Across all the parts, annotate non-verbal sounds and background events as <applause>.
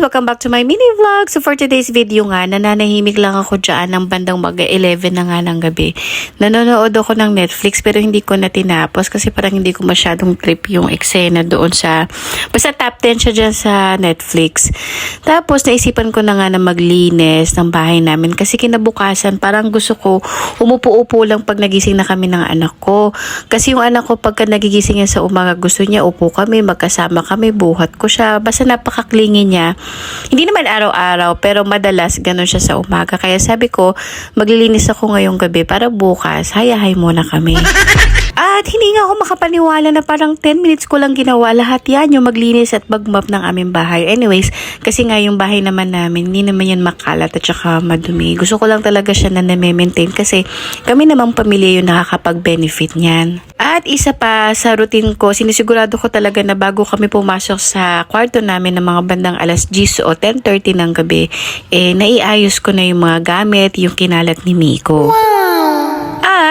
welcome back to my mini vlog. So for today's video nga, nananahimik lang ako dyan ng bandang mag 11 na nga ng gabi. Nanonood ako ng Netflix pero hindi ko na tinapos kasi parang hindi ko masyadong trip yung eksena doon sa, basta top 10 siya dyan sa Netflix. Tapos naisipan ko na nga na maglinis ng bahay namin kasi kinabukasan parang gusto ko umupo-upo lang pag nagising na kami ng anak ko. Kasi yung anak ko pagka nagigising niya sa umaga gusto niya upo kami, magkasama kami, buhat ko siya. Basta napakaklingi niya. Hindi naman araw-araw pero madalas ganun siya sa umaga. Kaya sabi ko maglilinis ako ngayong gabi para bukas hayahay muna kami. <laughs> At hindi nga ako makapaniwala na parang 10 minutes ko lang ginawa lahat yan, yung maglinis at magmap ng aming bahay. Anyways, kasi nga yung bahay naman namin, hindi naman yan makalat at saka madumi. Gusto ko lang talaga siya na na-maintain kasi kami namang pamilya yung nakakapag-benefit niyan. At isa pa sa routine ko, sinisigurado ko talaga na bago kami pumasok sa kwarto namin ng mga bandang alas 10 o 10.30 ng gabi, eh naiayos ko na yung mga gamit, yung kinalat ni Miko.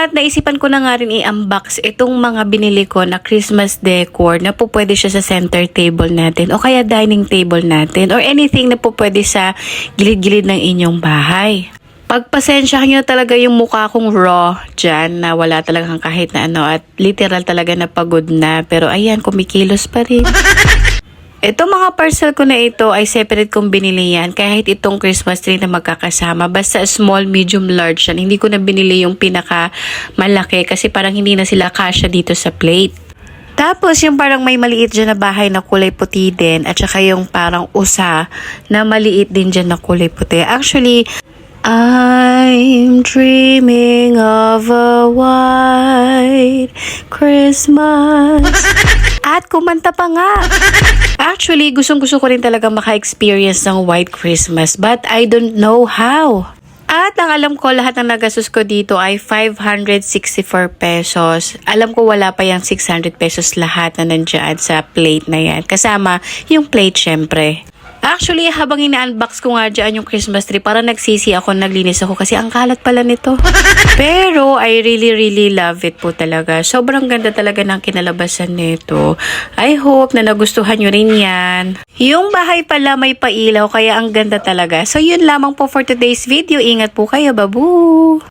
At naisipan ko na nga rin i-unbox itong mga binili ko na Christmas decor na po pwede siya sa center table natin o kaya dining table natin or anything na po pwede sa gilid-gilid ng inyong bahay. Pagpasensyahan nyo talaga yung mukha kong raw dyan na wala talagang kahit na ano at literal talaga na pagod na pero ayan kumikilos pa rin. <laughs> Ito mga parcel ko na ito ay separate kong binili yan kahit itong Christmas tree na magkakasama. Basta small, medium, large yan. Hindi ko na binili yung pinaka malaki kasi parang hindi na sila kasya dito sa plate. Tapos yung parang may maliit dyan na bahay na kulay puti din at saka yung parang usa na maliit din dyan na kulay puti. Actually, I'm dreaming of a white Christmas. <laughs> At kumanta pa nga. <laughs> Actually, gustong gusto ko rin talaga maka-experience ng white Christmas but I don't know how. At ang alam ko, lahat ng nagastos ko dito ay 564 pesos. Alam ko wala pa yung 600 pesos lahat na nandyan sa plate na yan. Kasama yung plate syempre. Actually, habang ina-unbox ko nga dyan yung Christmas tree, parang nagsisi ako, naglinis ako kasi ang kalat pala nito. <laughs> Pero I really, really love it po talaga. Sobrang ganda talaga ng kinalabasan nito. I hope na nagustuhan nyo rin yan. Yung bahay pala may pailaw, kaya ang ganda talaga. So yun lamang po for today's video. Ingat po kayo, babu!